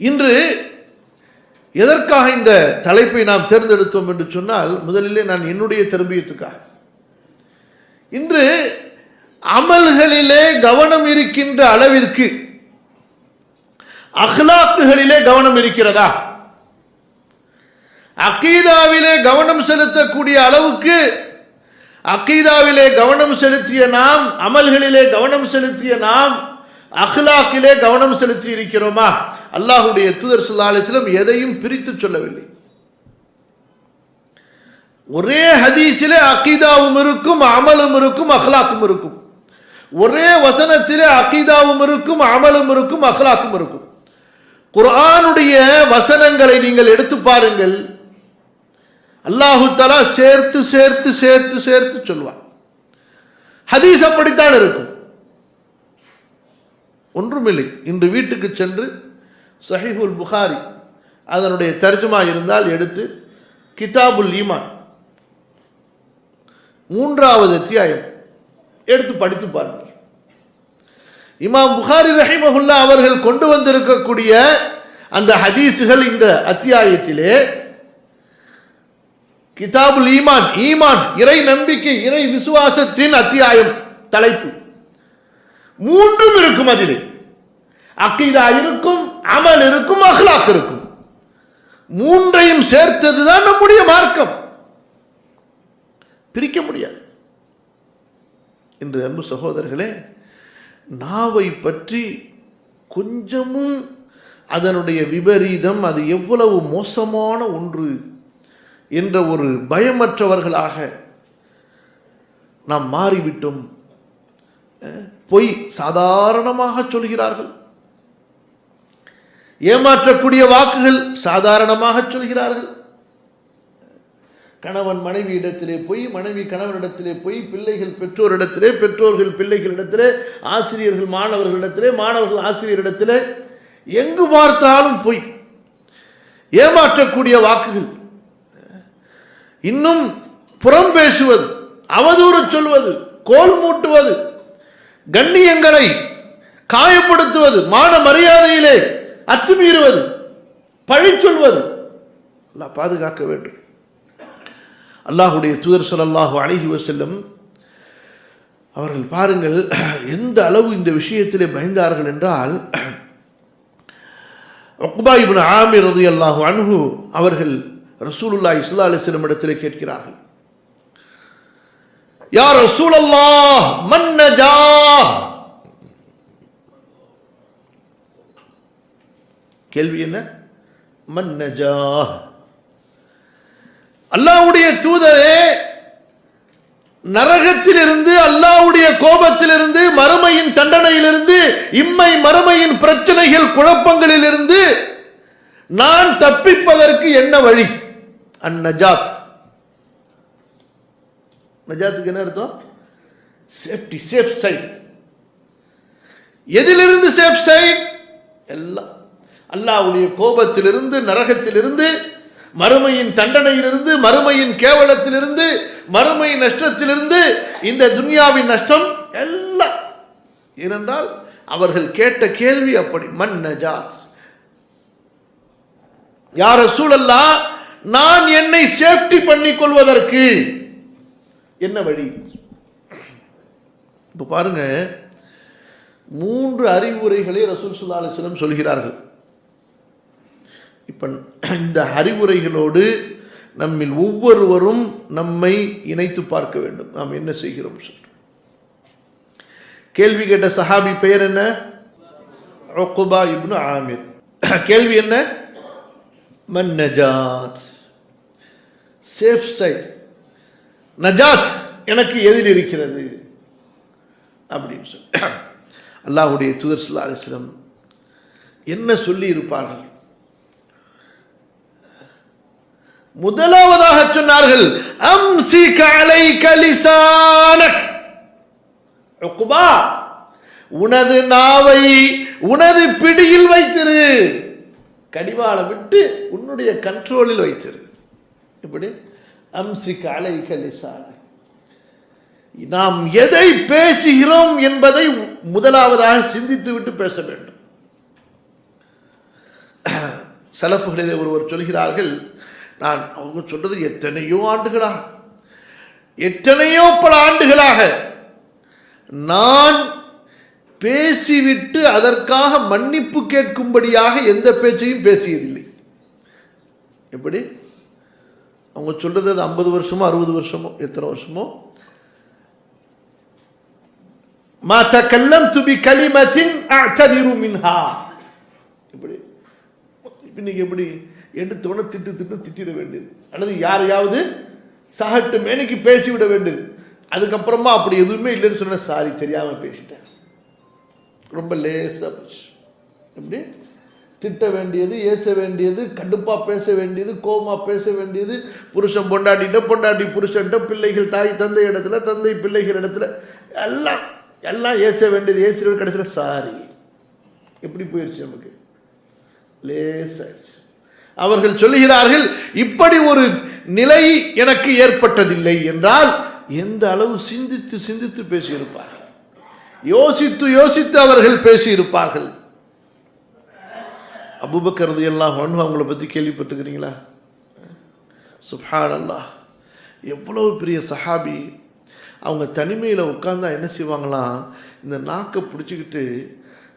இன்று எதற்காக இந்த தலைப்பை நாம் தேர்ந்தெடுத்தோம் என்று சொன்னால் முதலிலே நான் என்னுடைய திரும்பியத்துக்காக இன்று அமல்களிலே கவனம் இருக்கின்ற அளவிற்கு அஹ்லாக்குகளிலே கவனம் இருக்கிறதா? அக்கீதாவிலே கவனம் செலுத்தக்கூடிய அளவுக்கு அக்கீதாவிலே கவனம் செலுத்திய நாம் அமல்களிலே கவனம் செலுத்திய நாம் அஹ்லாக்கிலே கவனம் செலுத்தி இருக்கிறோமா அல்லாஹுடைய தூதர் சுல்லா அலிஸ்லம் எதையும் பிரித்து சொல்லவில்லை. ஒரே ஹதீஸிலே அக்கீதாவும் இருக்கும் அமலும் இருக்கும் அஹ்லாக்கும் இருக்கும். ஒரே வசனத்திலே அக்கீதாவும் இருக்கும் அமலும் இருக்கும் அஹ்லாக்கும் இருக்கும். குர்ஆனுடைய வசனங்களை நீங்கள் எடுத்து பாருங்கள். அல்லாஹு தலா சேர்த்து சேர்த்து சேர்த்து சேர்த்து சொல்வான். ஹதீஸ் அப்படித்தான் இருக்கும். ஒன்றுமில்லை. இன்று வீட்டுக்கு சென்று சஹிஹுல் புகாரி அதனுடைய தர்ஜுமா இருந்தால் எடுத்து கிதாபுல் ஈமான். மூன்றாவது அத்தியாயம். எடுத்து படித்து பாருங்கள். இமாம் புகாரி ரஹிமஹுல்லா அவர்கள் கொண்டு வந்திருக்கக்கூடிய அந்த ஹதீஸுகள் இந்த அத்தியாயத்திலே கிதாபுல் ஈமான் ஈமான் இறை நம்பிக்கை இறை விசுவாசத்தின் அத்தியாயம் தலைப்பு. மூன்றும் இருக்கும் அதிலே. அக்கீதா இருக்கும் அமல் இருக்கும் அஹ்லாக் இருக்கும். மூன்றையும் சேர்த்ததுதான் நம்முடைய மார்க்கம். பிரிக்க முடியாது. இன்று அன்பு சகோதரர்களே நாவை பற்றி கொஞ்சமும் அதனுடைய விபரீதம் அது எவ்வளவு மோசமான ஒன்று என்ற ஒரு பயமற்றவர்களாக நாம் மாறிவிட்டோம். பொய் சாதாரணமாக சொல்கிறார்கள். ஏமாற்றக்கூடிய வாக்குகள் சாதாரணமாக சொல்கிறார்கள். கணவன் மனைவி இடத்திலே போய் மனைவி கணவனிடத்திலே போய் பிள்ளைகள் பெற்றோரிடத்திலே பெற்றோர்கள் பிள்ளைகளிடத்திலே ஆசிரியர்கள் மாணவர்களிடத்திலே மாணவர்கள் ஆசிரியரிடத்திலே எங்கு பார்த்தாலும் பொய். ஏமாற்றக்கூடிய வாக்குகள். இன்னும் புறம் பேசுவது அவதூறு சொல்வது கோல் மூட்டுவது கண்ணியங்களை காயப்படுத்துவது மான மரியாதையிலே அத்துமீறுவது பழி சொல்வது. அல்லாஹ் பாதுகாக்க வேண்டும். அல்லாஹுடைய தூதர் சொல்லாஹு அழகி செல்லும் அவர்கள் பாருங்கள் எந்த அளவு இந்த விஷயத்திலே பயந்தார்கள் என்றால் ஒக்பாயிபின் ஆமிர் ரது அல்லாஹு அனுகு அவர்கள் ரசூலுல்லா இஸ்லா அலிஸ்லம் இடத்திலே கேட்கிறார்கள். யார் சூழல்லா மன்னஜா கேள்வி என்ன? மன்னஜா அல்லாவுடைய தூதரே நரகத்திலிருந்து அல்லாவுடைய கோபத்திலிருந்து மறுமையின் தண்டனையிலிருந்து இம்மை மறுமையின் பிரச்சனைகள் குழப்பங்களிலிருந்து நான் தப்பிப்பதற்கு என்ன வழி? அந்நஜாத் நஜாத்துக்கு என்ன அர்த்தம்? சேஃப்டி சேஃப் சைட் எதிலிருந்து சேஃப் சைட் எல்லாம். அல்லாவுடைய கோபத்திலிருந்து நரகத்திலிருந்து மறுமையின் தண்டனையிலிருந்து மறுமையின் கேவலத்திலிருந்து மறுமை நஷ்டத்திலிருந்து இந்த துன்யாவின் நஷ்டம் எல்லாம். ஏனென்றால் அவர்கள் கேட்ட கேள்வி அப்படி. மன் நஜாத். யார சூழல்லா நான் என்னை சேஃப்டி பண்ணிக் கொள்வதற்கு என்ன வழி? இப்போ பாருங்க மூன்று அறிவுரைகளை ரசூல் சுல்லா அலிஸ்லம் சொல்கிறார்கள். இப்ப இந்த அறிவுரைகளோடு நம்மில் ஒவ்வொருவரும் நம்மை இணைத்து பார்க்க வேண்டும். நாம் என்ன செய்கிறோம் சொல்கிறோம் கேள்வி கேட்ட சஹாபி பெயர் என்ன? ஒக்குபா இப்னு ஆமிர். கேள்வி என்ன? மன் நஜாத். Safe side. நஜாத் எனக்கு எதில் இருக்கிறது? அப்படின்னு சொல்லி. அல்லாஹுடைய தூதர் சுல்லா அலிஸ்லம் என்ன சொல்லி இருப்பார்கள்? முதலாவதாக சொன்னார்கள் அம்சி கலை கலிசானக் உக்குபா உனது நாவை உனது பிடியில் வைத்திரு. கடிவாளம் விட்டு உன்னுடைய கண்ட்ரோலில் வைத்திரு. இப்படி அம்சி கலை கலிசானக் நாம் எதை பேசுகிறோம் என்பதை முதலாவதாக சிந்தித்து விட்டு பேச வேண்டும். சலஃபுகளிலே ஒருவர் சொல்கிறார்கள் நான் அவங்க சொல்றது எத்தனையோ ஆண்டுகளாக எத்தனையோ பல ஆண்டுகளாக நான் பேசிவிட்டு அதற்காக மன்னிப்பு கேட்கும்படியாக எந்த பேச்சையும் பேசியதில்லை. எப்படி? அவங்க சொல்கிறது அது ஐம்பது வருஷமோ அறுபது வருஷமோ எத்தனை வருஷமோ? மா தக்கல்லம் துபி கலிமத்தின் அத்ததிரு மின்ஹா. இப்படி. இன்னைக்கு எப்படி? எடுத்தவன திட்டு திட்டு திட்டிட வேண்டியது. அல்லது யாரையாவது சகட்டு மேனிக்கு பேசிவிட வேண்டியது. அதுக்கப்புறமா அப்படி எதுவுமே இல்லைன்னு சொன்ன சாரி தெரியாமல் பேசிட்டேன். ரொம்ப லேசாக போச்சு. எப்படி? திட்ட வேண்டியது ஏச வேண்டியது கடுப்பாக பேச வேண்டியது கோமா பேச வேண்டியது. புருஷன் பொண்டாட்டிகிட்ட பொண்டாட்டி புருஷன்ட்ட பிள்ளைகள் தாய் தந்தை இடத்துல தந்தை பிள்ளைகள் இடத்துல. எல்லாம் எல்லாம் ஏச வேண்டியது ஏசுற கடைசியில் சாரி. எப்படி போயிடுச்சு நமக்கு? லேசாயிடுச்சு அவர்கள் சொல்லுகிறார்கள் இப்படி ஒரு நிலை எனக்கு ஏற்பட்டதில்லை என்றால் எந்த அளவு சிந்தித்து சிந்தித்து பேசியிருப்பார்கள்? யோசித்து யோசித்து அவர்கள் பேசியிருப்பார்கள். அபுபக்கரது எல்லாம் ஒன்று அவங்கள பற்றி கேள்விப்பட்டுக்கிறீங்களா சுப்ஹான் அல்லாஹ் எவ்வளவு பெரிய சஹாபி. அவங்க தனிமையில் உட்காந்தா என்ன செய்வாங்களாம் இந்த நாக்கை பிடிச்சிக்கிட்டு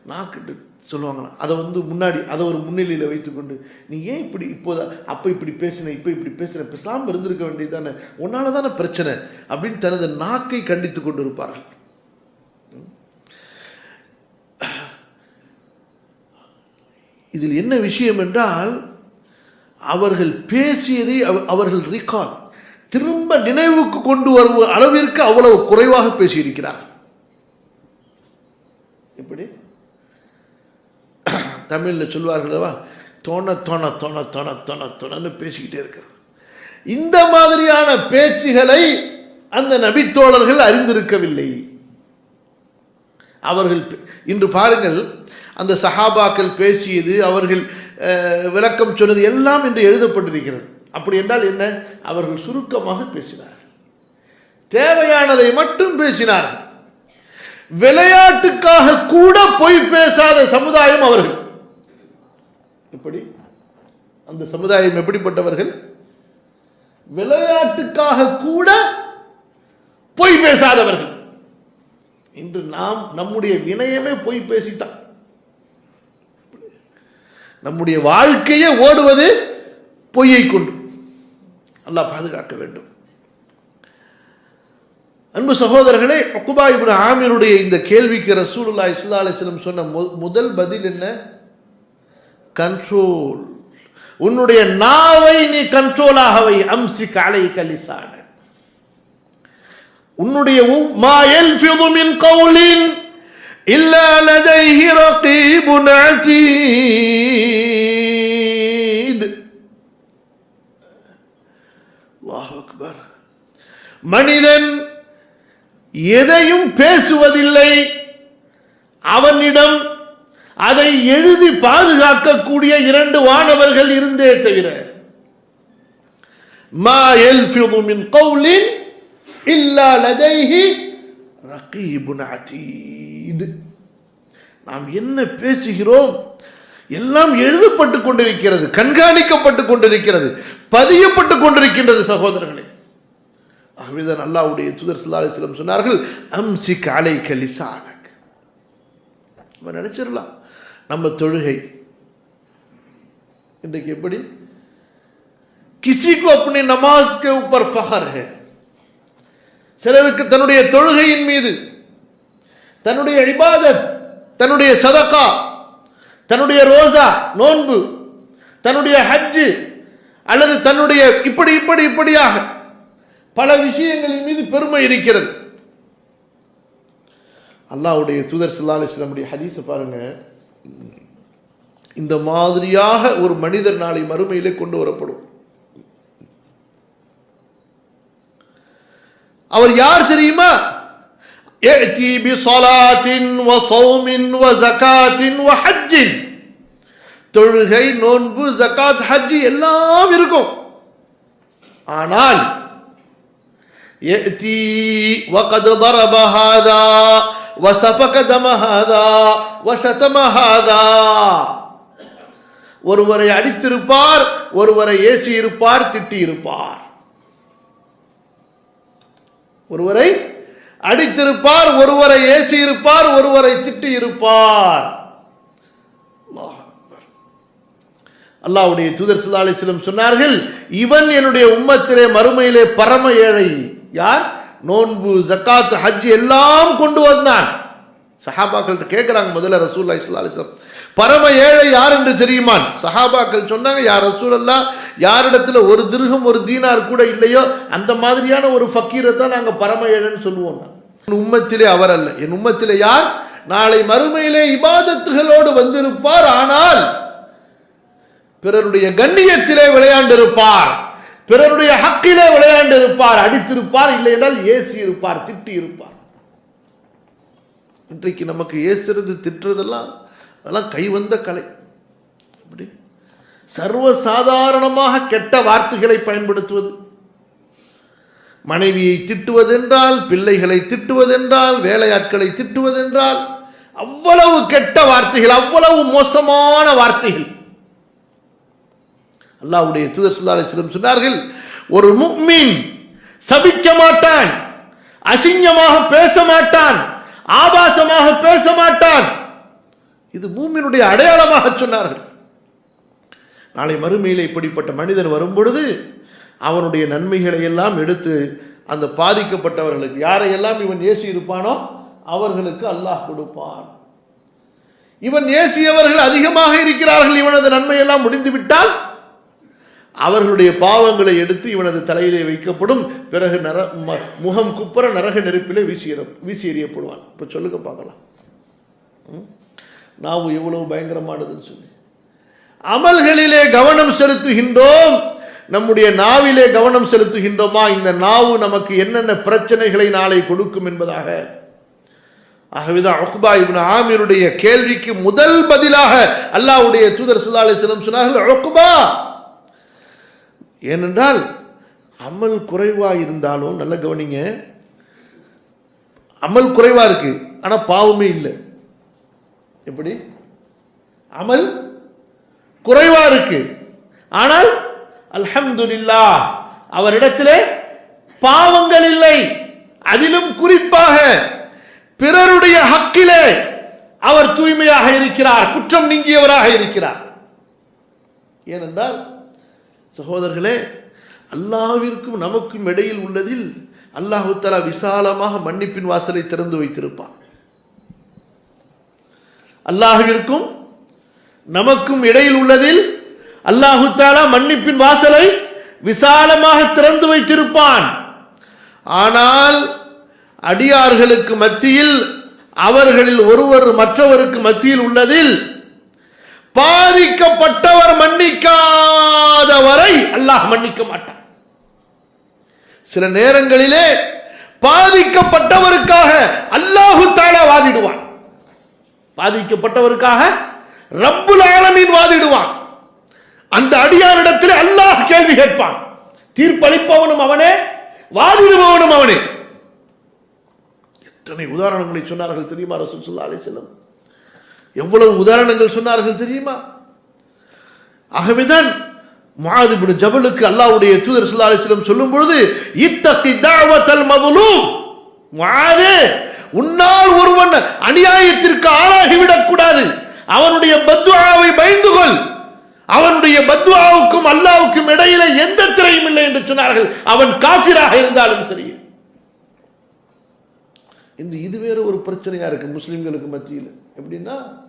நாக்கிட்டு சொல்லுவாங்களாம் அதை வந்து முன்னாடி அதை ஒரு முன்னிலையில் வைத்துக்கொண்டு நீ ஏன் இப்படி இப்போதா அப்போ இப்படி பேசின இப்போ இப்படி பேசின பேசாமல் இருந்திருக்க வேண்டியது தானே உன்னால் தானே பிரச்சனை? அப்படின்னு தனது நாக்கை கண்டித்து கொண்டு இருப்பார்கள் இதில் என்ன விஷயம் என்றால் அவர்கள் பேசியதை அவர்கள் ரீகால் திரும்ப நினைவுக்கு கொண்டு வரும் அளவிற்கு அவ்வளவு குறைவாக பேசியிருக்கிறார் எப்படி? தமிழில் சொல்வார்களவா தோண தோண தோண தோண தோண தோணன்னு பேசிக்கிட்டே இருக்கிறார். இந்த மாதிரியான பேச்சுகளை அந்த நபித்தோழர்கள் அறிந்திருக்கவில்லை. அவர்கள் இன்று பாருங்கள் அந்த சஹாபாக்கள் பேசியது அவர்கள் விளக்கம் சொன்னது எல்லாம் இன்று எழுதப்பட்டிருக்கிறது. அப்படி என்றால் என்ன? அவர்கள் சுருக்கமாக பேசினார்கள். தேவையானதை மட்டும் பேசினார்கள். விளையாட்டுக்காக கூட பொய் பேசாத சமுதாயம் அவர்கள். எப்படி? அந்த சமுதாயம் எப்படிப்பட்டவர்கள்? விளையாட்டுக்காக கூட பொய் பேசாதவர்கள். இன்று நாம் நம்முடைய வினயமே பொய் பேசிட்டான் நம்முடைய வாழ்க்கையே ஓடுவது பொய்யை கொண்டு. நல்லா பாதுகாக்க வேண்டும். அன்பு சகோதரர்களே உக்குபா இப்னு ஆமீருடைய இந்த கேள்விக்கு ரசூலுல்லா ஸல்லல்லாஹு சொன்ன முதல் பதில் என்ன? கண்ட்ரோல் உன்னுடைய நாவை நீ கண்ட்ரோலாகவை அம்சி காலை கலிசான் உன்னுடைய உ- மா யல்ஃபிது மின் கௌலின் இல்லா லதைஹி ரகீபுன் அதீத் அல்லாஹ் அக்பர். மனிதன் எதையும் பேசுவதில்லை. அவனிடம் அதை எழுதி பாதுகாக்கக்கூடிய இரண்டு வானவர்கள் இருந்தே தவிர மா யல்ஃபிது மின் கௌலின் இல்லா லதைஹி ரகீபுன் நாம் என்ன பேசுகிறோம்? எல்லாம் எழுதப்பட்டு கொண்டிருக்கிறது கண்காணிக்கப்பட்டு கொண்டிருக்கிறது பதியப்பட்டு கொண்டிருக்கின்றது சகோதரர்களே. ஆகவேதான் அல்லாவுடைய சுதர் சுல்லாஸ்லம் சொன்னார்கள் அம்சி காலை கலிசானக் நம்ம நினச்சிடலாம் நம்ம தொழுகை. இன்றைக்கு எப்படி? கிசிக்கு அப்படி நமாஸ்கே ஊப்பர் ஃபஹர் ஹே. சிலருக்கு தன்னுடைய தொழுகையின் மீது தன்னுடைய இபாதத் தன்னுடைய சதக்கா தன்னுடைய ரோசா நோன்பு தன்னுடைய ஹஜ்ஜு அல்லது தன்னுடைய இப்படி இப்படி இப்படியாக பல விஷயங்களின் மீது பெருமை இருக்கிறது. அல்லாஹ்வுடைய தூதர் ஸல்லல்லாஹு அலைஹி ஹதீஸை பாருங்க. இந்த மாதிரியாக ஒரு மனிதர் நாளை மறுமையிலே கொண்டு வரப்படும். அவர் யார் தெரியுமா? ஏத்தி பி சொலாத்தின் வ சௌமின் வ ஜகாத்தின் வ ஹஜ்ஜின். தொழுகை நோன்பு ஜக்காத் ஹஜ்ஜி எல்லாம் இருக்கும். ஆனால் ஏத்தி வகது பரபஹாதா வசபகதமஹாதா வசதமஹாதா ஒருவரை அடித்திருப்பார் ஒருவரை ஏசி இருப்பார் திட்டி இருப்பார் ஒருவரை அடித்திருப்பார் ஒருவரை ஏசி இருப்பார் ஒருவரை திட்டி இருப்பார் அல்லாவுடைய தூதர் ஸல்லல்லாஹு சொன்னார்கள் இவன் என்னுடைய உம்மத்திலே மறுமையிலே பரம ஏழை. யார்? நோன்பு ஜக்காத் ஹஜ் எல்லாம் கொண்டு வந்தான். சஹாபாக்கள்கிட்ட கேட்குறாங்க முதல்ல ரசூல்லா ஸல்லல்லாஹு பரம ஏழை யார் என்று தெரியுமான்? சஹாபாக்கள் சொன்னாங்க யார் ரசூலல்லா யாரிடத்துல ஒரு திருகம் ஒரு தீனார் கூட இல்லையோ அந்த மாதிரியான ஒரு ஃபக்கீரை தான் நாங்கள் பரம ஏழைன்னு சொல்லுவோம். என் உம்மத்திலே அவர் அல்ல. என் உம்மத்திலே யார்? நாளை மறுமையிலே இபாதத்துகளோடு வந்திருப்பார் ஆனால் பிறருடைய கண்ணியத்திலே விளையாண்டிருப்பார் பிறருடைய ஹக்கிலே விளையாண்டிருப்பார் அடித்திருப்பார் இல்லை என்றால் ஏசி இருப்பார் திட்டி இருப்பார் இன்றைக்கு நமக்கு ஏசுறது திட்டுறதெல்லாம் அதெல்லாம் கைவந்த கலை. எப்படி சர்வசாதாரணமாக கெட்ட வார்த்தைகளை பயன்படுத்துவது. மனைவியை திட்டுவதென்றால் பிள்ளைகளை திட்டுவதென்றால் வேலையாட்களை திட்டுவதென்றால் அவ்வளவு கெட்ட வார்த்தைகள் அவ்வளவு மோசமான வார்த்தைகள். அல்லாஹ்வுடைய தூதர் சொன்னார்கள் ஒரு முக்மீன் சபிக்க மாட்டான் அசிங்கமாக பேச மாட்டான் ஆபாசமாக பேச மாட்டான் இது பூமியினுடைய அடையாளமாக சொன்னார்கள். நாளை மறுமையில் இப்படிப்பட்ட மனிதன் வரும்பொழுது அவனுடைய நன்மைகளை எல்லாம் எடுத்து அந்த பாதிக்கப்பட்டவர்களுக்கு யாரையெல்லாம் இவன் ஏசி இருப்பானோ அவர்களுக்கு அல்லாஹ் கொடுப்பான். இவன் ஏசியவர்கள் அதிகமாக இருக்கிறார்கள் இவனது நன்மையெல்லாம் முடிந்து விட்டால் அவர்களுடைய பாவங்களை எடுத்து இவனது தலையிலே வைக்கப்படும் பிறகு நர முகம் குப்புற நரக நெருப்பிலே வீசி எற- வீசி எறியப்படுவான். இப்போ சொல்லுங்க பார்க்கலாம். ம்? நாவு எவ்வளவு பயங்கரமானதுன்னு சொல்லி. அமல்களிலே கவனம் செலுத்துகின்றோம். நம்முடைய நாவிலே கவனம் செலுத்துகின்றோமா? இந்த நாவு நமக்கு என்னென்ன பிரச்சனைகளை நாளை கொடுக்கும் என்பதாக. ஆகவேதான் அக்பா இப்னு ஆமீருடைய கேள்விக்கு முதல் பதிலாக அல்லாஹ்வுடைய தூதர் ஸல்லல்லாஹு அலைஹி சொன்னார்கள் உக்பா! ஏனென்றால் அமல் குறைவாக இருந்தாலும் நல்ல கவனிங்க அமல் குறைவாக இருக்கு ஆனால் பாவமே இல்லை. எப்படி? அமல் குறைவா இருக்கு. ஆனால் அல்ஹம்துல்லா அவரிடத்திலே பாவங்கள் இல்லை. அதிலும் குறிப்பாக பிறருடைய ஹக்கிலே அவர் தூய்மையாக இருக்கிறார் குற்றம் நீங்கியவராக இருக்கிறார். ஏனென்றால் சகோதரர்களே அல்லாவிற்கும் நமக்கும் இடையில் உள்ளதில் அல்லாஹு தலா விசாலமாக மன்னிப்பின் வாசலை திறந்து வைத்திருப்பான். அல்லாஹுவிற்கும் நமக்கும் இடையில் உள்ளதில் அல்லாஹு தாலா மன்னிப்பின் வாசலை விசாலமாக திறந்து வைத்திருப்பான். ஆனால் அடியார்களுக்கு மத்தியில் அவர்களில் ஒருவர் மற்றவருக்கு மத்தியில் உள்ளதில் பாதிக்கப்பட்டவர் மன்னிக்காத வரை அல்லாஹ் மன்னிக்க மாட்டான். சில நேரங்களிலே பாதிக்கப்பட்டவருக்காக அல்லாஹு தாலா வாதிடுவான். பாதிக்கப்பட்டவருக்காக ரப்புல் ஆலமீன் வாதிடுவான். அந்த அடியாரிடத்தில் அல்லாஹ் கேள்வி கேட்பான். தீர்ப்பளிப்பவனும் அவனே வாதிடுபவனும் அவனே. எத்தனை உதாரணங்களை சொன்னார்கள் தெரியுமா அரசு சுல்லா அலி எவ்வளவு உதாரணங்கள் சொன்னார்கள் தெரியுமா? ஆகவேதான் மாதுபிடு ஜபலுக்கு அல்லாவுடைய தூதர் சுல்லா அலிஸ்லம் சொல்லும் பொழுது இத்தகி தாவத்தல் மதுலூம். மாதே உன்னால் ஒருவன் அநியாயத்திற்கு ஆளாகிவிடக் கூடாது. அவனுடைய பத்வாவை பயந்து கொள். அவனுடைய பத்வாவுக்கும் அல்லாவுக்கும் இடையில எந்த திரையும் இல்லை என்று சொன்னார்கள். அவன் காஃபிராக இருந்தாலும் சரி. இந்த இது வேற ஒரு பிரச்சனையா இருக்கு முஸ்லிம்களுக்கு மத்தியில். எப்படின்னா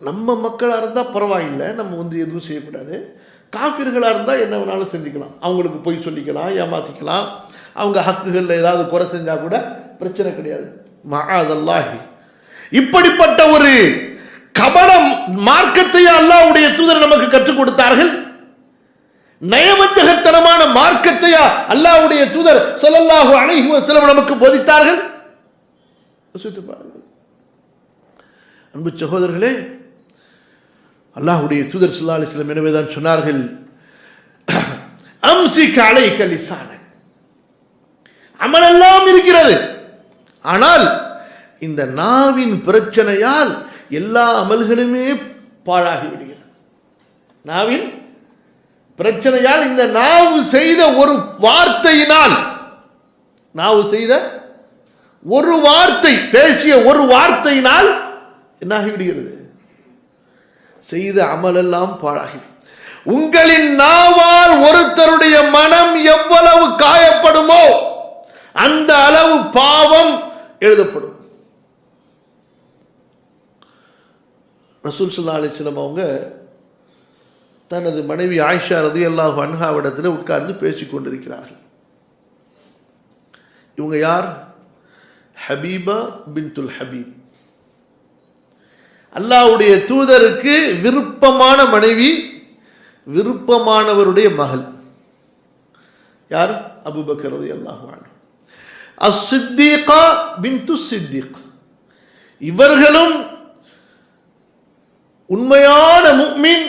நம்ம மக்களாக இருந்தால் பரவாயில்லை நம்ம வந்து எதுவும் செய்யக்கூடாது. காஃபிர்களாக இருந்தால் என்ன வேணாலும் செஞ்சுக்கலாம். அவங்களுக்கு போய் சொல்லிக்கலாம் ஏமாத்திக்கலாம். அவங்க ஹக்குகளில் ஏதாவது குறை செஞ்சால் கூட பிரச்சனை கிடையாது. மகாதல்லாஹி. இப்படிப்பட்ட ஒரு கபடம் மார்க்கத்தையே அல்லாஹ்வுடைய தூதர் நமக்கு கற்றுக் கொடுத்தார்கள். நயவஞ்சகத்தனமான மார்க்கத்தையா அல்லாவுடைய தூதர் ஸல்லல்லாஹு அலைஹி நமக்கு போதித்தார்கள். அன்பு சகோதரர்களே அல்லாஹுடைய தூதர் ஸல்லல்லாஹு அலைஹி எனவே தான் சொன்னார்கள் அம்சி காலை கலிசான அமலெல்லாம் இருக்கிறது. ஆனால் இந்த நாவின் பிரச்சனையால் எல்லா அமல்களுமே பாழாகி விடுகிறது. நாவின் பிரச்சனையால் இந்த நாவு செய்த ஒரு வார்த்தையினால் நாவு செய்த ஒரு வார்த்தை பேசிய ஒரு வார்த்தையினால் என்னாகிவிடுகிறது செய்த அமலெல்லாம் பாழாகி உங்களின் நாவால் ஒருத்தருடைய மனம் எவ்வளவு காயப்படுமோ அந்த அளவு பாவம் எழுதப்படும். ரசூல் சுல்லா அலிஸ்லம் அவங்க தனது மனைவி ஆயிஷா ரதி அல்லாஹ் அன்ஹாவிடத்தில் உட்கார்ந்து பேசிக் கொண்டிருக்கிறார்கள். இவங்க யார்? ஹபீபா பின்துல் ஹபீப். அல்லாஹ்வுடைய தூதருக்கு விருப்பமான மனைவி விருப்பமானவருடைய மகள். யார்? அபுபக்கரது ரதி அல்லாஹ் அஸ்ஸித்தீகா பின்து சித்திக். இவர்களும் உண்மையான முக்மின்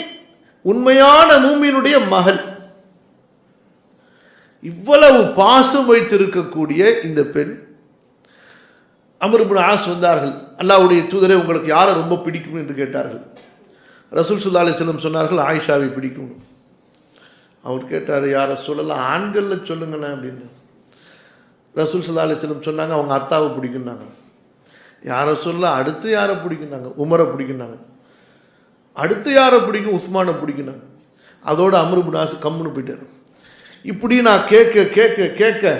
உண்மையான மூமினுடைய மகள். இவ்வளவு பாசம் வைத்திருக்கக்கூடிய இந்த பெண் அமருபின் ஆஸ் வந்தார்கள். அல்லாவுடைய தூதரை உங்களுக்கு யாரை ரொம்ப பிடிக்கும் என்று கேட்டார்கள். ரசூல் சுல்லா அலிஸ்லம் சொன்னார்கள் ஆயிஷாவை பிடிக்கும் அவர் கேட்டார் யாரை சொல்லலாம்? ஆண்களில் சொல்லுங்களேன் அப்படின்னு. ரசூல் சுல்லா அலிஸ்லம் சொன்னாங்க அவங்க அத்தாவை பிடிக்குன்னாங்க. யாரை சொல்ல அடுத்து யாரை பிடிக்குனாங்க உமரை பிடிக்குனாங்க அடுத்து யாரை பிடிக்கும்? உஸ்மானை பிடிக்குனாங்க அதோட அமருபின் நாசு கம்முன்னு போயிட்டார். இப்படி நான் கேட்க கேட்க கேட்க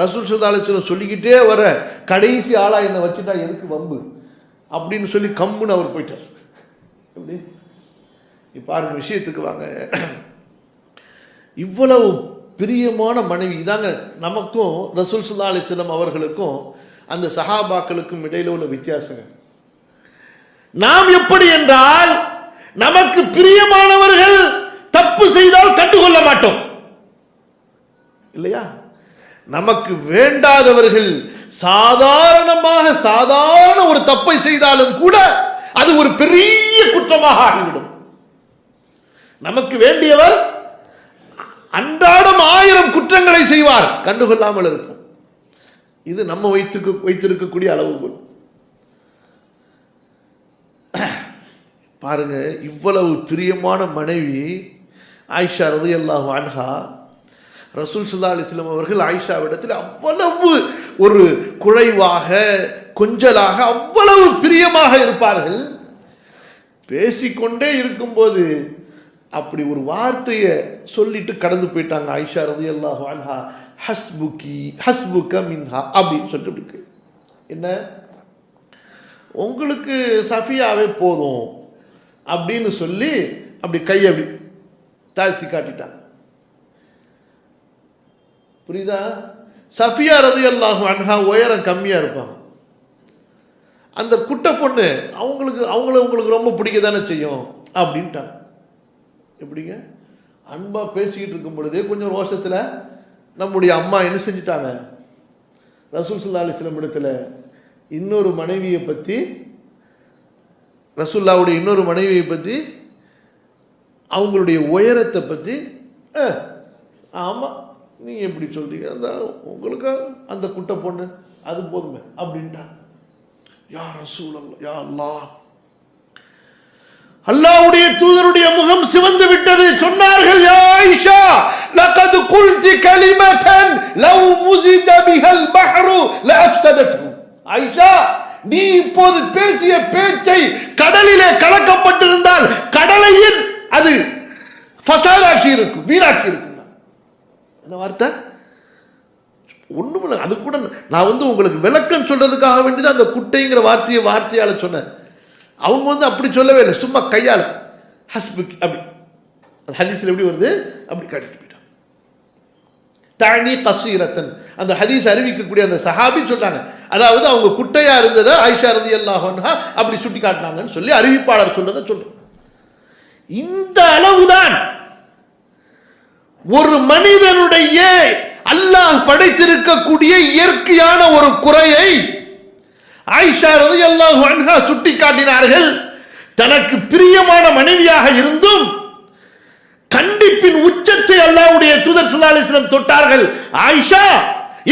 ரசூல் சுல்லாலிஸ்லம் சொல்லிக்கிட்டே வர கடைசி ஆளாக என்னை வச்சுட்டா எதுக்கு வம்பு? அப்படின்னு சொல்லி கம்முன்னு அவர் போயிட்டார். எப்படி? இப்போ பாருங்க விஷயத்துக்கு வாங்க. இவ்வளவு பிரியமான மனைவி. இதாங்க நமக்கும் ரசூல் சுல்லா அலிஸ்லம் அவர்களுக்கும் அந்த சஹாபாக்களுக்கும் இடையில உள்ள வித்தியாசங்க. நாம் எப்படி என்றால் நமக்கு பிரியமானவர்கள் தப்பு செய்தால் கண்டுகொள்ள மாட்டோம். இல்லையா? நமக்கு வேண்டாதவர்கள் சாதாரணமாக சாதாரண ஒரு தப்பை செய்தாலும் கூட அது ஒரு பெரிய குற்றமாக ஆகிவிடும். நமக்கு வேண்டியவர் அன்றாடம் ஆயிரம் குற்றங்களை செய்வார். கண்டுகொள்ளாமல் இருப்போம். இது நம்ம வைத்துக்கு வைத்திருக்கக்கூடிய அளவுகோல் பாருங்க இவ்வளவு பிரியமான மனைவி ஆயிஷா ரது அல்லாஹ் வான்ஹா ரசூல் சுல்லா அலிஸ்லாம் அவர்கள் ஆயிஷாவிடத்தில் அவ்வளவு ஒரு குழைவாக கொஞ்சலாக அவ்வளவு பிரியமாக இருப்பார்கள். பேசிக்கொண்டே இருக்கும்போது அப்படி ஒரு வார்த்தையை சொல்லிட்டு கடந்து போயிட்டாங்க ஆயிஷா ரதி அல்லாஹ் அன்ஹா. ஹஸ்புக்கி ஹஸ்புக்க மின்ஹா அப்படின்னு சொல்லிட்டு இருக்கு. என்ன? உங்களுக்கு சஃபியாவே போதும் அப்படின்னு சொல்லி அப்படி கையை அப்படி தாழ்த்தி காட்டிட்டாங்க. புரியுதா? சஃபியா ரதி அல்லாஹு அன்ஹா உயரம் கம்மியாக இருப்பாங்க. அந்த குட்டை பொண்ணு அவங்களுக்கு அவங்கள உங்களுக்கு ரொம்ப பிடிக்க தானே செய்யும்? அப்படின்ட்டாங்க. எப்படிங்க? அன்பாக பேசிக்கிட்டு இருக்கும் பொழுதே கொஞ்சம் ரோஷத்தில் நம்முடைய அம்மா என்ன செஞ்சிட்டாங்க? ரசூல் சுல்லா அலிஸ்லம் இடத்துல இன்னொரு மனைவியை பற்றி ரசுல்லாவுடைய இன்னொரு மனைவியை பற்றி அவங்களுடைய உயரத்தை பற்றி ஆமாம் நீங்கள் எப்படி சொல்கிறீங்க அந்த உங்களுக்கு அந்த குட்டை பொண்ணு? அது போதுமே அப்படின்ட்டாங்க. யா ரசூல் யா அல்லா அல்லாவுடைய தூதருடைய முகம் சிவந்து விட்டது. சொன்னார்கள் யா ஆயிஷா லகத் குல்தி கலிமதன் லவ் முஸித பிஹல் பஹ்ரு லஅஃப்ஸதத்ஹு ஆயிஷா நீ இப்போது பேசிய பேச்சை கடலிலே கலக்கப்பட்டிருந்தால் கடலையில் அது ஃபசாதாக்கி இருக்கும் வீணாக்கி இருக்கும். என்ன வார்த்தை? ஒண்ணும் அது கூட நான் வந்து உங்களுக்கு விளக்கம் சொல்றதுக்காக வேண்டியது அந்த குட்டைங்கிற வார்த்தையை வார்த்தையால் சொன்னேன். அவங்க வந்து அப்படி சொல்லவே இல்லை. சும்மா கையால். ஹஸ்புக் அப்படி. அந்த ஹதீஸில் எப்படி வருது? அப்படி காட்டிட்டு போயிட்டான். தானி கசீரத்தன் அந்த ஹதீஸ் அறிவிக்கக்கூடிய அந்த சஹாபின்னு சொல்றாங்க. அதாவது அவங்க குட்டையா இருந்ததை ஆயிஷா ரதி அல்லாஹா அப்படி சுட்டி காட்டினாங்கன்னு சொல்லி அறிவிப்பாளர் சொல்றதை சொல்றோம் இந்த அளவுதான் ஒரு மனிதனுடைய அல்லாஹ் படைத்திருக்கக்கூடிய இயற்கையான ஒரு குறையை ஆயிஷா ரதி அல்லாஹு அன்ஹா சுட்டி காட்டினார்கள் தனக்கு பிரியமான மனைவியாக இருந்தும் கண்டிப்பின் உச்சத்தை அல்லாவுடைய தூதர் சுல்லாலிஸ்லம் தொட்டார்கள். ஆயிஷா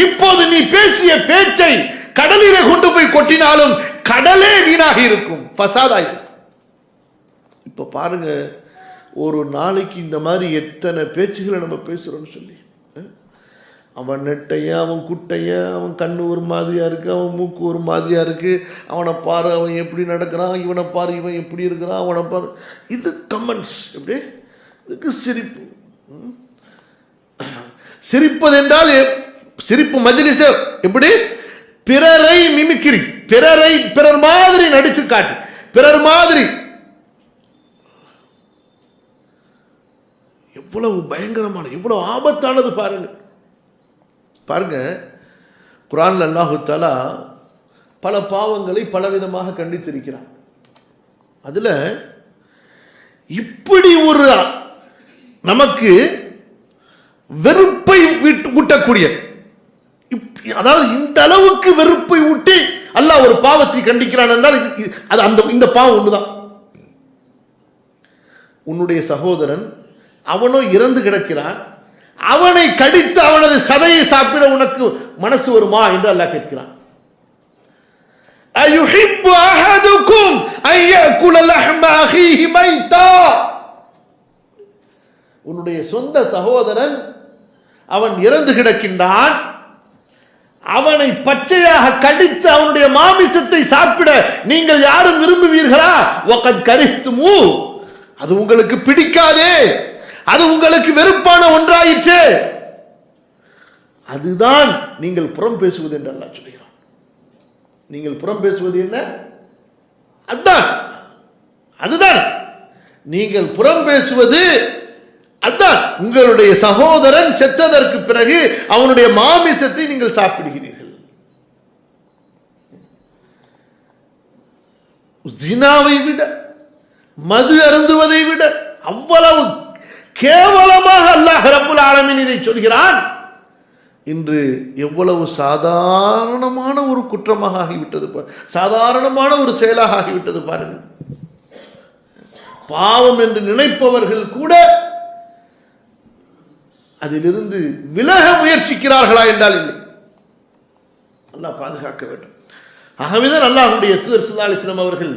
இப்போது நீ பேசிய பேச்சை கடலிலே கொண்டு போய் கொட்டினாலும் கடலே வீணாக இருக்கும் ஃபசாதாய் இப்போ பாருங்க ஒரு நாளைக்கு இந்த மாதிரி எத்தனை பேச்சுகளை நம்ம பேசுறோம்னு சொல்லி. அவன் நெட்டையன் அவன் குட்டையன் அவன் கண்ணு ஒரு மாதிரியாக இருக்குது அவன் மூக்கு ஒரு மாதிரியாக இருக்குது அவனை பாரு அவன் எப்படி நடக்கிறான் இவனை பாரு இவன் எப்படி இருக்கிறான் அவனை பாரு. இது கமெண்ட்ஸ் எப்படி? இதுக்கு சிரிப்பு சிரிப்பதென்றால் சிரிப்பு மஜ்லிஸ் எப்படி? பிறரை மிமிக்கிரி பிறரை பிறர் மாதிரி நடித்து காட்டு பிறர் மாதிரி. எவ்வளவு பயங்கரமான எவ்வளவு ஆபத்தானது பாருங்கள் பாருங்க குரான் அல்லாஹு பல பாவங்களை பலவிதமாக கண்டித்திருக்கிறான். அதுல இப்படி ஒரு நமக்கு வெறுப்பை ஊட்டக்கூடிய அதாவது இந்த அளவுக்கு வெறுப்பை ஊட்டி அல்லாஹ் ஒரு பாவத்தை கண்டிக்கிறான் என்றால் அது அந்த இந்த பாவம் ஒண்ணுதான். உன்னுடைய சகோதரன் அவனோ இறந்து கிடக்கிறான் அவனை கடித்து அவனது சதையை சாப்பிட உனக்கு மனசு வருமா என்று அல்லாஹ் கேட்கிறான். அயுஹிப்பு அஹதுக்கும் ஐயக்குல லஹ்ம உன்னுடைய சொந்த சகோதரன் அவன் இறந்து கிடக்கின்றான். அவனை பச்சையாக கடித்து அவனுடைய மாமிசத்தை சாப்பிட நீங்கள் யாரும் விரும்புவீர்களா? கரித்து மூ அது உங்களுக்கு பிடிக்காதே. அது உங்களுக்கு வெறுப்பான ஒன்றாயிற்று. அதுதான் நீங்கள் புறம் பேசுவது என்று அல்லா சொல்கிறான். நீங்கள் புறம் பேசுவது என்ன? அதுதான் அதுதான். நீங்கள் புறம் பேசுவது அதான். உங்களுடைய சகோதரன் செத்ததற்கு பிறகு அவனுடைய மாமிசத்தை நீங்கள் சாப்பிடுகிறீர்கள். ஜினாவை விட மது அருந்துவதை விட அவ்வளவு கேவலமாக அல்லாஹ் ரப்புல் ஆலமின் இதை சொல்கிறான். இன்று எவ்வளவு சாதாரணமான ஒரு குற்றமாக ஆகிவிட்டது பா- சாதாரணமான ஒரு செயலாக ஆகிவிட்டது பாருங்கள். பாவம் என்று நினைப்பவர்கள் கூட அதிலிருந்து விலக முயற்சிக்கிறார்களா என்றால் இல்லை. அல்லாஹ் பாதுகாக்க வேண்டும். ஆகவேதான் அல்லாஹுடைய தூதர் சுல்லா அலிஸ்லாம் அவர்கள்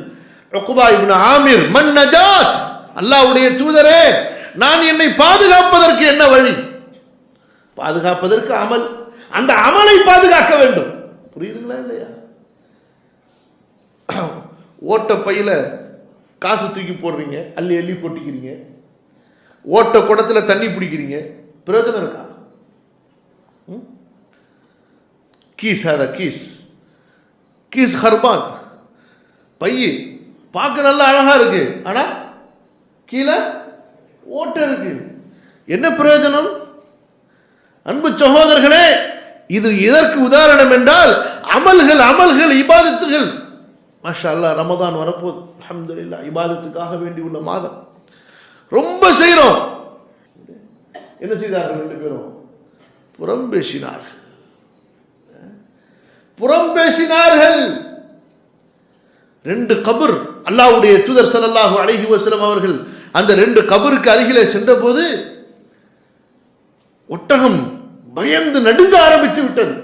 உக்பா இப்னு ஆமிர் மன் நஜாஸ் அல்லாஹ்வுடைய தூதரே நான் என்னை பாதுகாப்பதற்கு என்ன வழி? பாதுகாப்பதற்கு அமல். அந்த அமலை பாதுகாக்க வேண்டும். புரியுதுங்களா இல்லையா? ஓட்ட பையில காசு தூக்கி போடுறீங்க அள்ளி அள்ளி கொட்டிக்கிறீங்க. ஓட்ட குடத்தில் தண்ணி பிடிக்கிறீங்க. பிரயோஜனம் இருக்கா? ம்? கீஸ் ஹாதா கீஸ். கீஸ் ஹர்பான். பையன் பார்க்க நல்லா அழகாக இருக்கு. ஆனால் கீழே ஓட்டு இருக்கு. என்ன பிரயோஜனம்? அன்பு சகோதரர்களே இது இதற்கு உதாரணம் என்றால் அமல்கள் அமல்கள் இபாதத்துகள். மாஷா அல்லாஹ் ரமதான் வரப்போகுது. அல்ஹம்துலில்லாஹ் இபாதத்துக்காக வேண்டி உள்ள மாதம். ரொம்ப செய்கிறோம் என்ன செய்தார்கள் ரெண்டு பேரும்? புறம் பேசினார்கள். புறம் பேசினார்கள். ரெண்டு கபர் அல்லாஹ்வுடைய தூதர் ஸல்லல்லாஹு அழகி வசலம் அவர்கள் அந்த ரெண்டு கபருக்கு அருகிலே சென்றபோது ஒட்டகம் பயந்து நடுங்க ஆரம்பித்து விட்டது.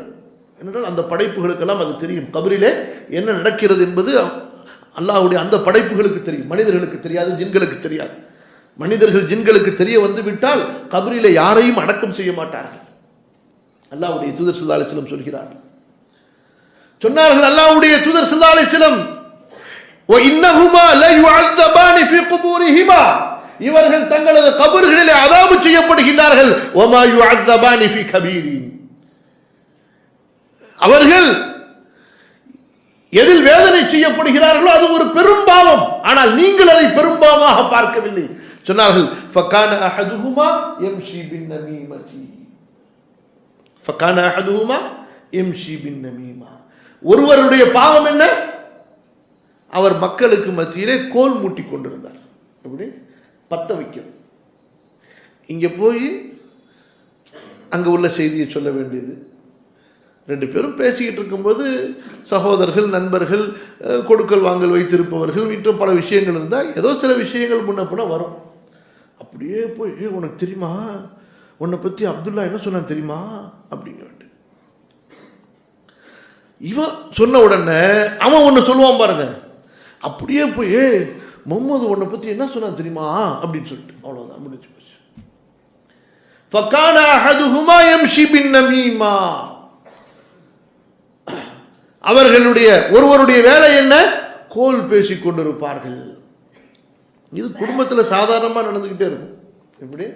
என்றால் அந்த படைப்புகளுக்கெல்லாம் அது தெரியும். கபரிலே என்ன நடக்கிறது என்பது அல்லாஹுடைய அந்த படைப்புகளுக்கு தெரியும். மனிதர்களுக்கு தெரியாது ஜின்களுக்கு தெரியாது. மனிதர்கள் ஜின்களுக்கு தெரிய வந்து விட்டால் கபரிலே யாரையும் அடக்கம் செய்ய மாட்டார்கள். அல்லாவுடைய தூதர் ஸல்லல்லாஹு சொல்கிறார்கள் சொன்னார்கள் அல்லாஹ்வுடைய தூதர் ஸல்லல்லாஹு இவர்கள் தங்களது கபர்களிலே அதாபு செய்யப்படுகின்றார்கள். அவர்கள் எதில் வேதனை செய்யப்படுகிறார்களோ அது ஒரு பெரும் பாவம் ஆனால் நீங்கள் அதை பெரும் பாவமாக பார்க்கவில்லை. சொன்னார்கள் ஃபக்கான அஹதுஹுமா எம்ஷி பின் நமீமதி. ஃபக்கான அஹதுஹுமா எம்ஷி பின் நமீமா. ஒருவருடைய பாவம் என்ன? அவர் மக்களுக்கு மத்தியிலே கோல் மூட்டி கொண்டிருந்தார். அப்படி பத்த வைக்கிறது. இங்கே போய் அங்கே உள்ள செய்தியை சொல்ல வேண்டியது. ரெண்டு பேரும் பேசிக்கிட்டு இருக்கும்போது சகோதரர்கள் நண்பர்கள் கொடுக்கல் வாங்கல் வைத்திருப்பவர்கள் மற்றும் பல விஷயங்கள் இருந்தால் ஏதோ சில விஷயங்கள் முன்ன பின்ன வரும். அப்படியே போய் உனக்கு தெரியுமா? உன்னை பற்றி அப்துல்லா என்ன சொன்னான் தெரியுமா? அப்படிங்க இவன் சொன்ன உடனே அவன் ஒன்று சொல்லுவான் பாருங்கள் அப்படியே போய் முகமது உன்னை பற்றி என்ன சொன்னா தெரியுமா? அப்படின்னு சொல்லிட்டு. அவ்வளோதான் முடிஞ்சு போச்சு. ஃபக்கான அஹதுஹுமா எம்ஷி பின் நமீமா. அவர்களுடைய ஒருவருடைய வேலை என்ன? கோல் பேசி கொண்டிருப்பார்கள். இது குடும்பத்தில் சாதாரணமாக நடந்துக்கிட்டே இருக்கும். எப்படி?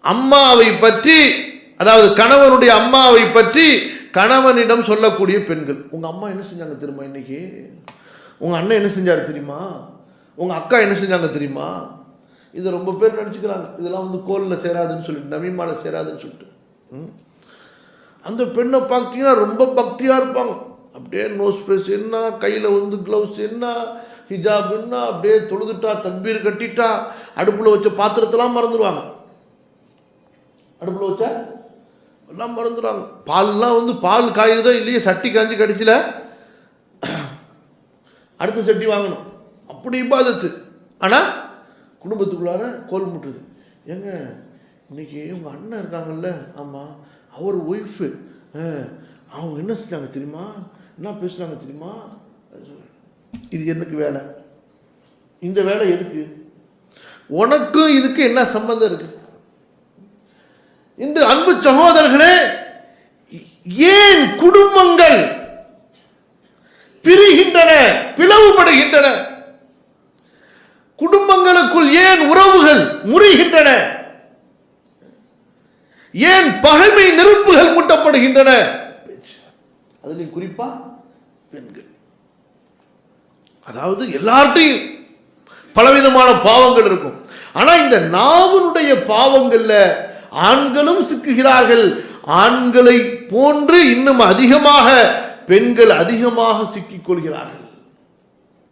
அம்மாவை பற்றி அதாவது கணவனுடைய அம்மாவை பற்றி கணவனிடம் சொல்லக்கூடிய பெண்கள். உங்கள் அம்மா என்ன செஞ்சாங்க தெரியுமா இன்னைக்கு? உங்கள் அண்ணன் என்ன செஞ்சாரு தெரியுமா? உங்கள் அக்கா என்ன செஞ்சாங்க தெரியுமா? இதை ரொம்ப பேர் நினச்சிக்கிறாங்க. இதெல்லாம் வந்து கோலில் சேராதுன்னு சொல்லிட்டு நவீமால சேராதுன்னு சொல்லிட்டு. ம். அந்த பெண்ணை பார்த்தீங்கன்னா ரொம்ப பக்தியாக இருப்பாங்க. அப்படியே நோஸ் பேஸ் என்ன கையில் வந்து க்ளவுஸ் என்ன ஹிஜாப் என்ன அப்படியே தொழுதுட்டா தக்பீர் கட்டிட்டா அடுப்பில் வச்ச பாத்திரத்தெல்லாம் மறந்துடுவாங்க அடுப்பில் வச்ச எல்லாம் மறந்துடுவாங்க பால்லாம் வந்து பால் காயுதோ இல்லையே சட்டி காஞ்சி கடிச்சில அடுத்த சட்டி வாங்கணும். அப்படி இப்பாதத்து ஆனால் குடும்பத்துக்குள்ளார கோல் முட்டுது. ஏங்க இன்னைக்கு உங்கள் அண்ணன் இருக்காங்கல்ல ஆமாம் அவர் ஒய்ஃபு அவங்க என்ன செஞ்சாங்க தெரியுமா? என்ன பேசுனாங்க தெரியுமா? இது எனக்கு வேலை. இந்த வேலை எதுக்கு? உனக்கும் இதுக்கு என்ன சம்பந்தம் இருக்குது இந்த அன்பு சகோதரர்களே ஏன் குடும்பங்கள் பிரிகின்றன பிளவுபடுகின்றன? குடும்பங்களுக்குள் ஏன் உறவுகள் முறிகின்றன? ஏன் பகைமை நெருப்புகள் மூட்டப்படுகின்றன? அதில் குறிப்பா பெண்கள். அதாவது எல்லார்ட்டையும் பலவிதமான பாவங்கள் இருக்கும். ஆனா இந்த நாவனுடைய பாவங்கள்ல ஆண்களும் சிக்குகிறார்கள். ஆண்களை போன்று இன்னும் அதிகமாக பெண்கள் அதிகமாக சிக்கிக் கொள்கிறார்கள்.